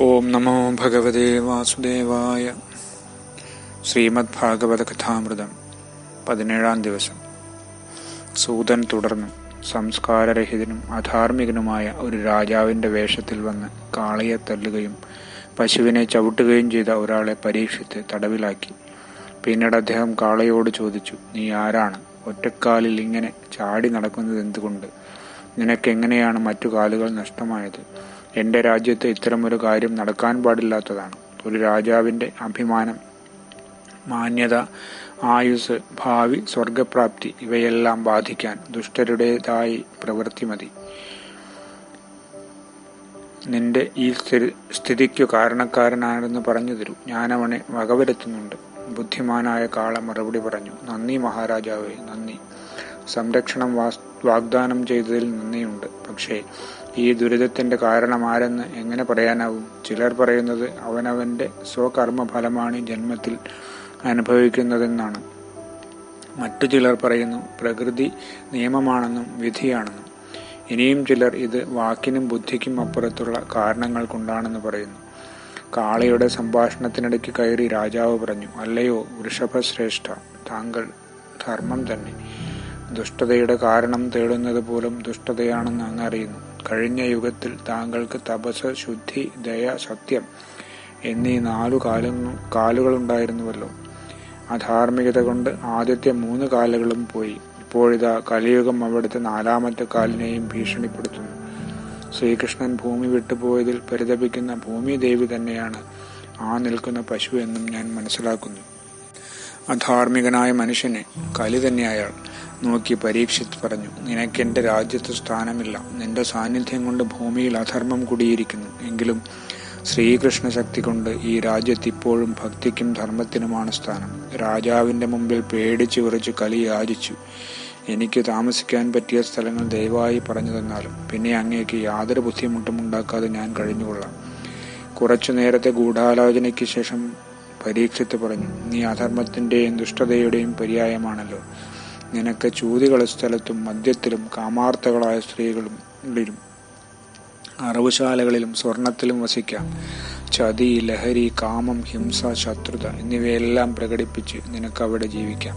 ഓം നമോ ഭഗവതേ വാസുദേവായ. ശ്രീമദ് ഭാഗവത കഥാമൃതം പതിനേഴാം ദിവസം. സൂതൻ തുടർന്നു സംസ്കാരരഹിതനും അധാർമികനുമായ ഒരു രാജാവിന്റെ വേഷത്തിൽ വന്ന് കാളയെ തല്ലുകയും പശുവിനെ ചവിട്ടുകയും ചെയ്ത ഒരാളെ പരീക്ഷിച്ച് തടവിലാക്കി. പിന്നീട് അദ്ദേഹം കാളയോട് ചോദിച്ചു നീ ആരാണ്? ഒറ്റക്കാലിൽ ഇങ്ങനെ ചാടി നടക്കുന്നത് എന്തുകൊണ്ട് നിനക്കെങ്ങനെയാണ് മറ്റു കാലുകൾ നഷ്ടമായത്? എന്റെ രാജ്യത്ത് ഇത്തരമൊരു കാര്യം നടക്കാൻ പാടില്ലാത്തതാണ്. ഒരു രാജാവിന്റെ അഭിമാനം മാന്യത ആയുസ് ഭാവി സ്വർഗപ്രാപ്തി ഇവയെല്ലാം ബാധിക്കാൻ ദുഷ്ടരുടേതായി പ്രവൃത്തി മതി. നിന്റെ ഈ സ്ഥിതി- സ്ഥിതിക്കു കാരണക്കാരനാണെന്ന് പറഞ്ഞു തരൂ. ഞാനവനെ വകവരുത്തുന്നുണ്ട്. ബുദ്ധിമാനായ കാള മറുപടി പറഞ്ഞു നന്ദി മഹാരാജാവേ നന്ദി. സംരക്ഷണം വാസ്- വാഗ്ദാനം ചെയ്തതിൽ നന്ദിയുണ്ട് പക്ഷേ ഈ ദുരിതത്തിന്റെ കാരണം ആരെന്ന് എങ്ങനെ പറയാനാവും? ചിലർ പറയുന്നത് അവനവന്റെ സ്വകർമ്മ ഫലമാണ് ജന്മത്തിൽ അനുഭവിക്കുന്നതെന്നാണ്. മറ്റു ചിലർ പറയുന്നു പ്രകൃതി നിയമമാണെന്നും വിധിയാണെന്നും. ഇനിയും ചിലർ ഇത് വാക്കിനും ബുദ്ധിക്കും അപ്പുറത്തുള്ള കാരണങ്ങൾ കൊണ്ടാണെന്ന് പറയുന്നു. കാളയുടെ സംഭാഷണത്തിനിടയ്ക്ക് കയറി രാജാവ് പറഞ്ഞു അല്ലയോ വൃഷഭശ്രേഷ്ഠ താങ്കൾ ധർമ്മം തന്നെ. ദുഷ്ടതയുടെ കാരണം തേടുന്നത് പോലും ദുഷ്ടതയാണെന്ന് അങ്ങ് അറിയുന്നു. കഴിഞ്ഞ യുഗത്തിൽ താങ്കൾക്ക് തപസ് ശുദ്ധി ദയ സത്യം എന്നീ നാലു കാലങ്ങൾ കാലുകളുണ്ടായിരുന്നുവല്ലോ. അധാർമികത കൊണ്ട് ആദ്യത്തെ മൂന്ന് കാലുകളും പോയി. ഇപ്പോഴിതാ കലിയുഗം അവിടുത്തെ നാലാമത്തെ കാലിനെയും ഭീഷണിപ്പെടുത്തുന്നു. ശ്രീകൃഷ്ണൻ ഭൂമി വിട്ടുപോയതിൽ പരിതപിക്കുന്ന ഭൂമി ദേവി തന്നെയാണ് ആ നിൽക്കുന്ന പശു എന്നും ഞാൻ മനസ്സിലാക്കുന്നു. അധാർമികനായ മനുഷ്യനെ കലി തന്നെ അയാൾ. നോക്കി പരീക്ഷിച്ച് പറഞ്ഞു നിനക്ക് എന്റെ രാജ്യത്ത് സ്ഥാനമില്ല. നിന്റെ സാന്നിധ്യം കൊണ്ട് ഭൂമിയിൽ അധർമ്മം കുടിയിരിക്കുന്നു. എങ്കിലും ശ്രീകൃഷ്ണ ശക്തി കൊണ്ട് ഈ രാജ്യത്ത് ഇപ്പോഴും ഭക്തിക്കും ധർമ്മത്തിനുമാണ് സ്ഥാനം. രാജാവിന്റെ മുമ്പിൽ പേടിച്ചു വിറച്ച് കലി യാചിച്ചു. എനിക്ക് താമസിക്കാൻ പറ്റിയ സ്ഥലങ്ങൾ ദയവായി പറഞ്ഞു തന്നാലും പിന്നെ അങ്ങേക്ക് യാതൊരു ബുദ്ധിമുട്ടും ഉണ്ടാക്കാതെ ഞാൻ കഴിഞ്ഞുകൊള്ളാം. കുറച്ചു നേരത്തെ ഗൂഢാലോചനയ്ക്ക് ശേഷം പരീക്ഷിത്ത് പറഞ്ഞു നീ അധർമ്മത്തിന്റെയും ദുഷ്ടതയുടെയും പര്യായമാണല്ലോ. നിനക്ക് ചൂതികള സ്ഥലത്തും മദ്യത്തിലും കാമാർത്ഥകളായ സ്ത്രീകളും ളിലും അറവുശാലകളിലും സ്വർണത്തിലും വസിക്കാം. ചതി ലഹരി കാമം ഹിംസ ശത്രുത എന്നിവയെല്ലാം പ്രകടിപ്പിച്ച് നിനക്ക് അവിടെ ജീവിക്കാം.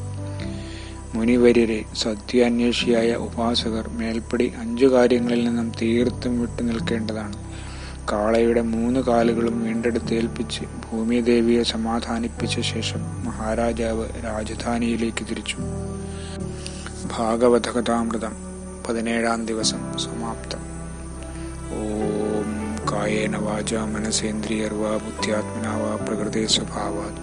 മുനിവര്യരെ സത്യാന്വേഷിയായ ഉപാസകർ മേൽപ്പടി അഞ്ചു കാര്യങ്ങളിൽ നിന്നും തീർത്തും വിട്ടു നിൽക്കേണ്ടതാണ് കാളയുടെ മൂന്ന് കാലുകളും വീണ്ടെടുത്തേൽപ്പിച്ച് ഭൂമിദേവിയെ സമാധാനിപ്പിച്ച ശേഷം മഹാരാജാവ് രാജധാനിയിലേക്ക് തിരിച്ചു. ഭാഗവത കഥാമൃതം പതിനേഴാം ദിവസം സമാപ്തം. ഓം കായേന വാച മനസേന്ദ്രിയർവാ ബുദ്ധ്യാത്മനാ വാ പ്രകൃതി സ്വഭാവാത്.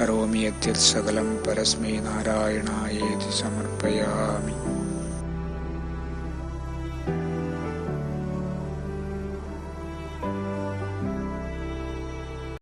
കരോമി യദ്യത് സകലം പരസ്മൈ നാരായണായേതി സമർപ്പയാമി.